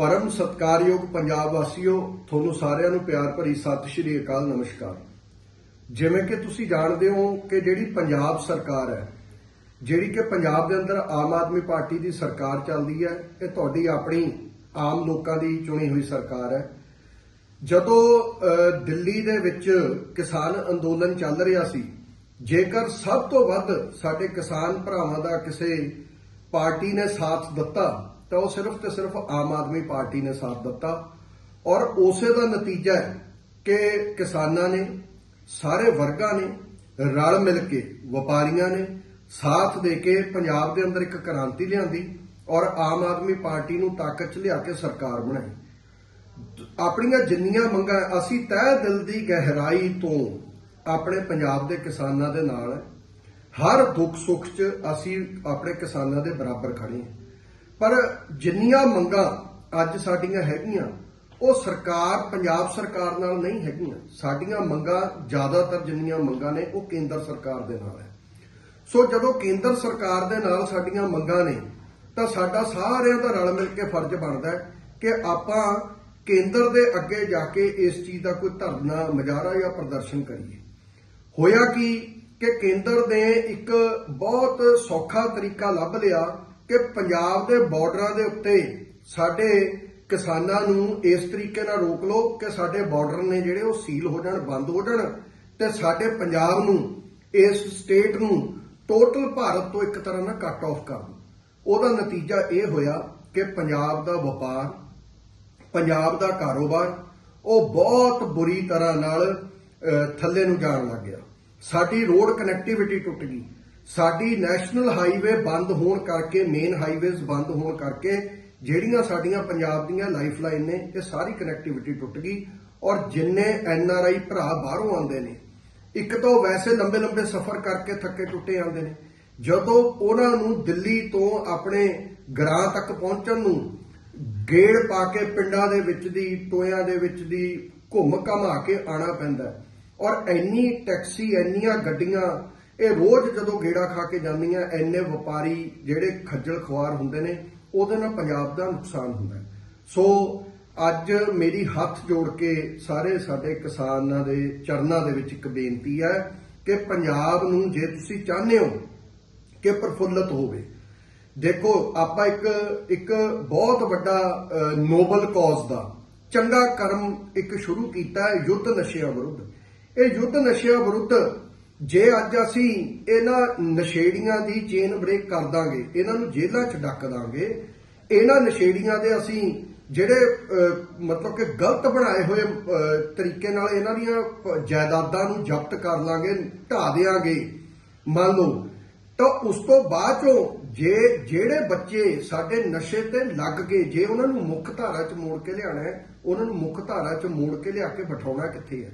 ਪਰਮ ਸਤਕਾਰਯੋਗ ਪੰਜਾਬ ਵਾਸੀਓ, ਤੁਹਾਨੂੰ ਸਾਰਿਆਂ ਨੂੰ ਪਿਆਰ ਭਰੀ ਸਤਿ ਸ਼੍ਰੀ ਅਕਾਲ, ਨਮਸਕਾਰ। ਜਿਵੇਂ ਕਿ ਤੁਸੀਂ ਜਾਣਦੇ ਹੋ ਕਿ ਜਿਹੜੀ ਪੰਜਾਬ ਸਰਕਾਰ ਹੈ, ਜਿਹੜੀ ਕਿ ਪੰਜਾਬ ਦੇ ਅੰਦਰ ਆਮ ਆਦਮੀ ਪਾਰਟੀ ਦੀ ਸਰਕਾਰ ਚੱਲਦੀ ਹੈ, ਇਹ ਤੁਹਾਡੀ ਆਪਣੀ ਆਮ ਲੋਕਾਂ ਦੀ ਚੁਣੀ ਹੋਈ ਸਰਕਾਰ ਹੈ। ਜਦੋਂ ਦਿੱਲੀ ਦੇ ਵਿੱਚ ਕਿਸਾਨ ਅੰਦੋਲਨ ਚੱਲ ਰਿਹਾ ਸੀ, ਜੇਕਰ ਸਭ ਤੋਂ ਵੱਧ ਸਾਡੇ ਕਿਸਾਨ ਭਰਾਵਾਂ ਦਾ ਕਿਸੇ ਪਾਰਟੀ ਨੇ ਸਾਥ ਦਿੱਤਾ ਤਾਂ ਉਹ ਸਿਰਫ ਤੇ ਸਿਰਫ ਆਮ ਆਦਮੀ ਪਾਰਟੀ ਨੇ ਸਾਥ ਦਿੱਤਾ। ਔਰ ਉਸੇ ਦਾ ਨਤੀਜਾ ਹੈ ਕਿ ਕਿਸਾਨਾਂ ਨੇ, ਸਾਰੇ ਵਰਗਾਂ ਨੇ ਰਲ ਮਿਲ ਕੇ ਵਪਾਰੀਆਂ ਨੇ ਸਾਥ ਦੇ ਕੇ ਪੰਜਾਬ ਦੇ ਅੰਦਰ ਇੱਕ ਕ੍ਰਾਂਤੀ ਲਿਆਂਦੀ ਔਰ ਆਮ ਆਦਮੀ ਪਾਰਟੀ ਨੂੰ ਤਾਕਤ 'ਚ ਲਿਆ ਕੇ ਸਰਕਾਰ ਬਣਾਈ। ਆਪਣੀਆਂ ਜਿੰਨੀਆਂ ਮੰਗਾਂ ਅਸੀਂ ਤਹਿ ਦਿਲ ਦੀ ਗਹਿਰਾਈ ਤੋਂ ਆਪਣੇ ਪੰਜਾਬ ਦੇ ਕਿਸਾਨਾਂ ਦੇ ਨਾਲ ਹਰ ਦੁੱਖ ਸੁੱਖ 'ਚ ਅਸੀਂ ਆਪਣੇ ਕਿਸਾਨਾਂ ਦੇ ਬਰਾਬਰ ਖੜੇ ਹਾਂ। ਪਰ ਜਿੰਨੀਆਂ ਮੰਗਾਂ ਅੱਜ ਸਾਡੀਆਂ ਹੈਗੀਆਂ, ਉਹ ਸਰਕਾਰ, ਪੰਜਾਬ ਸਰਕਾਰ ਨਾਲ ਨਹੀਂ ਹੈਗੀਆਂ। ਸਾਡੀਆਂ ਮੰਗਾਂ ਜ਼ਿਆਦਾਤਰ ਜਿੰਨੀਆਂ ਮੰਗਾਂ ਨੇ, ਉਹ ਕੇਂਦਰ ਸਰਕਾਰ ਦੇ ਨਾਲ ਹੈ। ਸੋ ਜਦੋਂ ਕੇਂਦਰ ਸਰਕਾਰ ਦੇ ਨਾਲ ਸਾਡੀਆਂ ਮੰਗਾਂ ਨੇ, ਤਾਂ ਸਾਡਾ ਸਾਰਿਆਂ ਦਾ ਰਲ ਮਿਲ ਕੇ ਫਰਜ਼ ਬਣਦਾ ਹੈ ਕਿ ਆਪਾਂ ਕੇਂਦਰ ਦੇ ਅੱਗੇ ਜਾ ਕੇ ਇਸ ਚੀਜ਼ ਦਾ ਕੋਈ ਧਰਨਾ ਮੁਜ਼ਾਹਰਾ ਜਾਂ ਪ੍ਰਦਰਸ਼ਨ ਕਰੀਏ। ਹੋਇਆ ਕੀ ਕਿ ਕੇਂਦਰ ਨੇ ਇੱਕ ਬਹੁਤ ਸੌਖਾ ਤਰੀਕਾ ਲੱਭ ਲਿਆ ਕਿ ਪੰਜਾਬ ਦੇ ਬਾਰਡਰਾਂ ਦੇ ਉੱਤੇ ਸਾਡੇ ਕਿਸਾਨਾਂ ਨੂੰ ਇਸ ਤਰੀਕੇ ਨਾਲ ਰੋਕ ਲਓ ਕਿ ਸਾਡੇ ਬਾਰਡਰ ਨੇ ਜਿਹੜੇ ਉਹ ਸੀਲ ਹੋ ਜਾਣ, ਬੰਦ ਹੋ ਜਾਣ ਤੇ ਸਾਡੇ ਪੰਜਾਬ ਨੂੰ, ਇਸ ਸਟੇਟ ਨੂੰ ਟੋਟਲ ਭਾਰਤ ਤੋਂ ਇੱਕ ਤਰ੍ਹਾਂ ਨਾਲ ਕੱਟ ਆਫ ਕਰ ਦਿਓ। ਉਹਦਾ ਨਤੀਜਾ ਇਹ ਹੋਇਆ ਕਿ ਪੰਜਾਬ ਦਾ ਵਪਾਰ, ਪੰਜਾਬ ਦਾ ਕਾਰੋਬਾਰ ਉਹ ਬਹੁਤ ਬੁਰੀ ਤਰ੍ਹਾਂ ਨਾਲ ਥੱਲੇ ਨੂੰ ਜਾਣ ਲੱਗ ਗਿਆ। ਸਾਡੀ ਰੋਡ ਕਨੈਕਟੀਵਿਟੀ ਟੁੱਟ ਗਈ। ਸਾਡੀ ਨੈਸ਼ਨਲ ਹਾਈਵੇ ਬੰਦ ਹੋਣ ਕਰਕੇ, ਮੇਨ ਹਾਈਵੇਜ਼ ਬੰਦ ਹੋਣ ਕਰਕੇ ਜਿਹੜੀਆਂ ਸਾਡੀਆਂ ਪੰਜਾਬ ਦੀਆਂ ਲਾਈਫਲਾਈਨ ਨੇ, ਇਹ ਸਾਰੀ ਕਨੈਕਟੀਵਿਟੀ ਟੁੱਟ ਗਈ ਔਰ ਜਿੰਨੇ ਐਨ ਆਰ ਆਈ ਭਰਾ ਬਾਹਰੋਂ ਆਉਂਦੇ ਨੇ, ਇੱਕ ਤਾਂ ਵੈਸੇ ਲੰਬੇ ਲੰਬੇ ਸਫ਼ਰ ਕਰਕੇ ਥੱਕੇ ਟੁੱਟੇ ਆਉਂਦੇ ਨੇ। ਜਦੋਂ ਉਹਨਾਂ ਨੂੰ ਦਿੱਲੀ ਤੋਂ ਆਪਣੇ ਗ੍ਰਾਂ ਤੱਕ ਪਹੁੰਚਣ ਨੂੰ ਗੇੜ ਪਾ ਕੇ ਪਿੰਡਾਂ ਦੇ ਵਿੱਚ ਦੀ, ਟੋਇਆਂ ਦੇ ਵਿੱਚ ਦੀ ਘੁੰਮ ਘਮਾ ਕੇ ਆਣਾ ਪੈਂਦਾ ਔਰ ਇੰਨੀ ਟੈਕਸੀ, ਇੰਨੀਆਂ ਗੱਡੀਆਂ ਇਹ ਰੋਜ਼ ਜਦੋਂ ਗੇੜਾ ਖਾ ਕੇ ਜਾਂਦੀਆਂ ਐਨੇ ਵਪਾਰੀ ਜਿਹੜੇ ਖੱਜਲ ਖੁਆਰ ਹੁੰਦੇ ਨੇ, ਉਹਦੇ ਨਾਲ ਪੰਜਾਬ ਦਾ ਨੁਕਸਾਨ ਹੁੰਦਾ ਸੋ ਅੱਜ ਮੇਰੀ ਹੱਥ ਜੋੜ ਕੇ ਸਾਰੇ ਸਾਡੇ ਕਿਸਾਨਾਂ ਦੇ ਚਰਨਾਂ ਦੇ ਵਿੱਚ ਇੱਕ ਬੇਨਤੀ ਹੈ ਕਿ ਪੰਜਾਬ ਨੂੰ ਜੇ ਤੁਸੀਂ ਚਾਹੁੰਦੇ ਹੋ ਕਿ ਪ੍ਰਫੁੱਲਤ ਹੋਵੇ, ਦੇਖੋ ਆਪਾਂ ਇੱਕ ਇੱਕ ਬਹੁਤ ਵੱਡਾ ਨੋਬਲ ਕਾਜ਼ ਦਾ ਚੰਗਾ ਕਰਮ ਇੱਕ ਸ਼ੁਰੂ ਕੀਤਾ ਹੈ ਯੁੱਧ ਨਸ਼ਿਆਂ ਵਿਰੁੱਧ। ਇਹ ਯੁੱਧ ਨਸ਼ਿਆਂ ਵਿਰੁੱਧ ਜੇ ਅੱਜ ਅਸੀਂ ਇਹਨਾਂ ਨਸ਼ੇੜੀਆਂ ਦੀ ਚੇਨ ਬ੍ਰੇਕ ਕਰ ਦਾਂਗੇ, ਇਹਨਾਂ ਨੂੰ ਜੇਲ੍ਹਾਂ 'ਚ ਡੱਕ ਦਾਂਗੇ, ਇਹਨਾਂ ਨਸ਼ੇੜੀਆਂ ਦੇ ਅਸੀਂ ਜਿਹੜੇ ਮਤਲਬ ਕਿ ਗਲਤ ਬਣਾਏ ਹੋਏ ਤਰੀਕੇ ਨਾਲ ਇਹਨਾਂ ਦੀਆਂ ਜਾਇਦਾਦਾਂ ਨੂੰ ਜ਼ਬਤ ਕਰ ਲਾਂਗੇ ਢਾ ਦੇਾਂਗੇ ਮੰਨ ਲਓ, ਤਾਂ ਉਸ ਤੋਂ ਬਾਅਦ ਚੋਂ ਜੇ ਜਿਹੜੇ ਬੱਚੇ ਸਾਡੇ ਨਸ਼ੇ ਤੇ ਲੱਗ ਗਏ ਜੇ ਉਹਨਾਂ ਨੂੰ ਮੁੱਖ ਧਾਰਾ 'ਚ ਮੋੜ ਕੇ ਲਿਆਣਾ ਹੈ, ਉਹਨਾਂ ਨੂੰ ਮੁੱਖ ਧਾਰਾ 'ਚ ਮੋੜ ਕੇ ਲਿਆ ਕੇ ਬਿਠਾਉਣਾ ਕਿੱਥੇ ਹੈ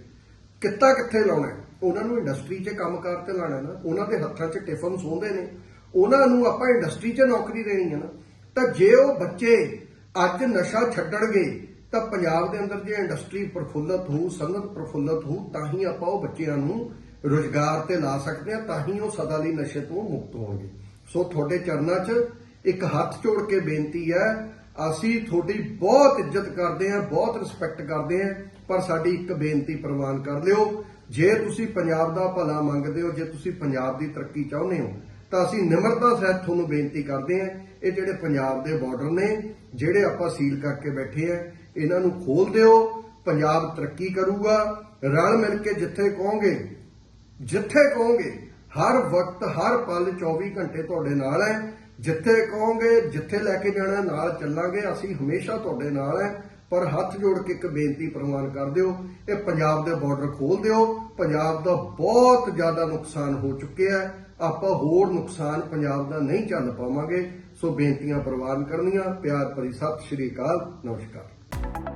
ਕਿੱਤਾ ਕਿੱਥੇ ਲਾਉਣਾ ਹੈ? ਉਹਨਾਂ ਨੂੰ ਇੰਡਸਟਰੀ 'ਚ ਕੰਮਕਾਰ ਤੇ ਲਾਣਾ ਨਾ, ਉਹਨਾਂ ਦੇ ਹੱਥਾਂ 'ਚ ਟਿਫਨ ਸੌਂਦੇ ਨੇ, ਉਹਨਾਂ ਨੂੰ ਆਪਾਂ ਇੰਡਸਟਰੀ 'ਚ ਨੌਕਰੀ ਦੇਣੀ ਹੈ ਨਾ, ਤਾਂ ਜੇ ਉਹ ਬੱਚੇ ਅੱਜ ਨਸ਼ਾ ਛੱਡਣਗੇ, ਤਾਂ ਪੰਜਾਬ ਦੇ ਅੰਦਰ ਜੇ ਇੰਡਸਟਰੀ ਪ੍ਰਫੁੱਲਤ ਹੋਊ ਸਨਅਤ ਪ੍ਰਫੁੱਲਤ ਹੋਊ, ਤਾਂ ਹੀ ਆਪਾਂ ਉਹ ਬੱਚਿਆਂ ਨੂੰ ਰੁਜ਼ਗਾਰ ਤੇ ਲਾ ਸਕਦੇ ਆ, ਤਾਂ ਹੀ ਉਹ ਸਦਾ ਲਈ ਨਸ਼ੇ ਤੋਂ ਮੁਕਤ ਹੋਣਗੇ। ਸੋ ਤੁਹਾਡੇ ਚਰਨਾਂ 'ਚ ਇੱਕ ਹੱਥ ਜੋੜ ਕੇ ਬੇਨਤੀ ਹੈ, ਅਸੀਂ ਤੁਹਾਡੀ ਬਹੁਤ ਇੱਜ਼ਤ ਕਰਦੇ ਹਾਂ, ਬਹੁਤ ਰਿਸਪੈਕਟ ਕਰਦੇ ਹਾਂ, ਪਰ ਸਾਡੀ ਇੱਕ ਬੇਨਤੀ ਪ੍ਰਵਾਨ ਕਰ ਲਿਓ ਜੇ ਤੁਸੀਂ ਪੰਜਾਬ ਦਾ ਭਲਾ ਮੰਗਦੇ ਹੋ, ਜੇ ਤੁਸੀਂ ਪੰਜਾਬ ਦੀ ਤਰੱਕੀ ਚਾਹੁੰਦੇ ਹੋ, ਤਾਂ ਅਸੀਂ ਨਿਮਰਤਾ ਸਹਿਤ ਤੁਹਾਨੂੰ ਬੇਨਤੀ ਕਰਦੇ ਹਾਂ, ਇਹ ਜਿਹੜੇ ਪੰਜਾਬ ਦੇ ਬਾਰਡਰ ਨੇ, ਜਿਹੜੇ ਆਪਾਂ ਸੀਲ ਕਰਕੇ ਬੈਠੇ ਆ ਇਹਨਾਂ ਨੂੰ ਖੋਲ ਦਿਓ, ਪੰਜਾਬ ਤਰੱਕੀ ਕਰੂਗਾ, ਰਲ ਮਿਲ ਕੇ ਜਿੱਥੇ ਕਹੋਗੇ ਜਿੱਥੇ ਕਹੋਗੇ, ਹਰ ਵਕਤ, ਹਰ ਪਲ 24 ਘੰਟੇ ਤੁਹਾਡੇ ਨਾਲ ਹੈ, ਜਿੱਥੇ ਕਹੋਗੇ, ਜਿੱਥੇ ਲੈ ਕੇ ਜਾਣਾ, ਨਾਲ ਚੱਲਾਂਗੇ, ਅਸੀਂ ਹਮੇਸ਼ਾ ਤੁਹਾਡੇ ਨਾਲ ਹੈ। ਪਰ ਹੱਥ ਜੋੜ ਕੇ ਇੱਕ ਬੇਨਤੀ ਪ੍ਰਵਾਨ ਕਰ ਦਿਓ, ਇਹ ਪੰਜਾਬ ਦੇ ਬਾਰਡਰ ਖੋਲ ਦਿਓ। ਪੰਜਾਬ ਦਾ ਬਹੁਤ ਜ਼ਿਆਦਾ ਨੁਕਸਾਨ ਹੋ ਚੁੱਕਿਆ ਹੈ। ਆਪਾਂ ਹੋਰ ਨੁਕਸਾਨ ਪੰਜਾਬ ਦਾ ਨਹੀਂ ਚੱਲ ਪਾਵਾਂਗੇ। ਸੋ ਬੇਨਤੀਆਂ ਪ੍ਰਵਾਨ ਕਰਨੀਆਂ। ਪਿਆਰ ਭਰੀ ਸਤਿ ਸ਼੍ਰੀ ਅਕਾਲ। ਨਮਸਕਾਰ।